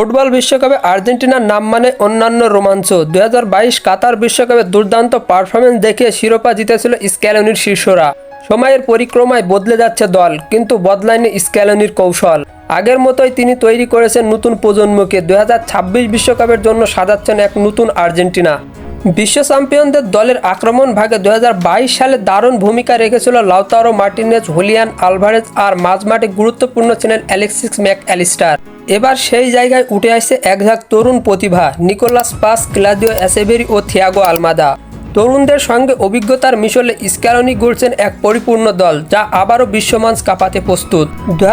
Football বিশ্বকাপে আর্জেন্টিনার নাম মানে অন্যান্য রোমাঞ্চ। দু হাজার বাইশ কাতার বিশ্বকাপে দুর্দান্ত পারফরমেন্স দেখিয়ে শিরোপা জিতেছিল স্ক্যালোনির শীর্ষরা সময়ের পরিক্রমায় বদলে যাচ্ছে দল, কিন্তু বদলায়নি স্ক্যালোনির কৌশল। আগের মতোই তিনি তৈরি করেছেন নতুন প্রজন্মকে। দুই বিশ্বকাপের জন্য সাজাচ্ছেন এক নতুন আর্জেন্টিনা। বিশ্ব চ্যাম্পিয়নদের দলের আক্রমণ ভাগে দু হাজার বাইশ সালে দারুণ ভূমিকা রেখেছিল লাউতারো মার্টিনেজ, হুলিয়ান আলভারেজ আর মাঝমাঠে গুরুত্বপূর্ণ ছিলেন অ্যালেক্সিস ম্যাক অ্যালিস্টার এবার সেই জায়গায় উঠে আসছে এক ঝাঁক তরুণ প্রতিভা, নিকোলাস পাস, ক্লাদিও অ্যাসেভেরি ও থিয়াগো আলমাদা। তরুণদের সঙ্গে অভিজ্ঞতার মিশলে স্ক্যালনি গড়ছেন এক পরিপূর্ণ দল, যা আবারও বিশ্বমাঞ্চ কাঁপাতে প্রস্তুত। দু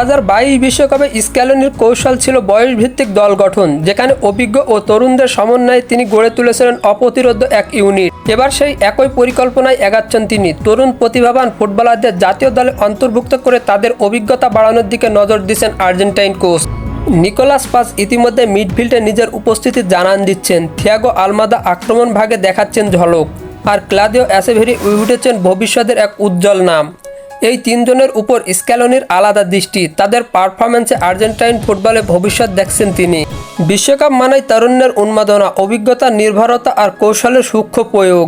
বিশ্বকাপে স্ক্যালনির কৌশল ছিল বয়সভিত্তিক দল গঠন, যেখানে অভিজ্ঞ ও তরুণদের সমন্বয়ে তিনি গড়ে তুলেছিলেন অপ্রতিরোধ এক ইউনিট। এবার সেই একই পরিকল্পনায় এগাচ্ছেন তিনি। তরুণ প্রতিভাবান ফুটবলারদের জাতীয় দলে অন্তর্ভুক্ত করে তাদের অভিজ্ঞতা বাড়ানোর দিকে নজর দিচ্ছেন আর্জেন্টাইন কোচ। নিকোলাস পাস ইতিমধ্যে মিডফিল্ডে নিজের উপস্থিতি জানান দিচ্ছেন। থিয়াগো আলমাদা আক্রমণ ভাগে দেখাচ্ছেন ঝলক আর ক্লাদিও অ্যাসেভেরি উঠেছেন ভবিষ্যতের এক উজ্জ্বল নাম। এই তিনজনের উপর স্ক্যালনির আলাদা দৃষ্টি। তাদের পারফরমেন্সে আর্জেন্টাইন ফুটবলে ভবিষ্যৎ দেখছেন তিনি। বিশ্বকাপ মানেই তারুণ্যের উন্মাদনা, অভিজ্ঞতা, নির্ভরতা আর কৌশলের সূক্ষ্ম প্রয়োগ।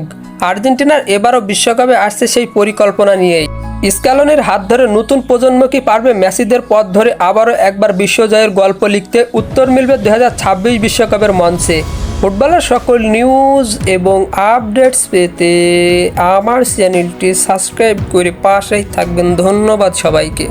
আর্জেন্টিনার এবারও বিশ্বকাপে আসছে সেই পরিকল্পনা নিয়েই। স্ক্যালনের হাত ধরে নতুন প্রজন্ম কি পারবে মেসিদের পথ ধরে আবারও একবার বিশ্বজয়ের গল্প লিখতে? উত্তর মিলবে দু বিশ্বকাপের মঞ্চে। ফুটবলের সকল নিউজ এবং আপডেটস পেতে আমার চ্যানেলটি সাবস্ক্রাইব করে পাশেই থাকবেন। ধন্যবাদ সবাইকে।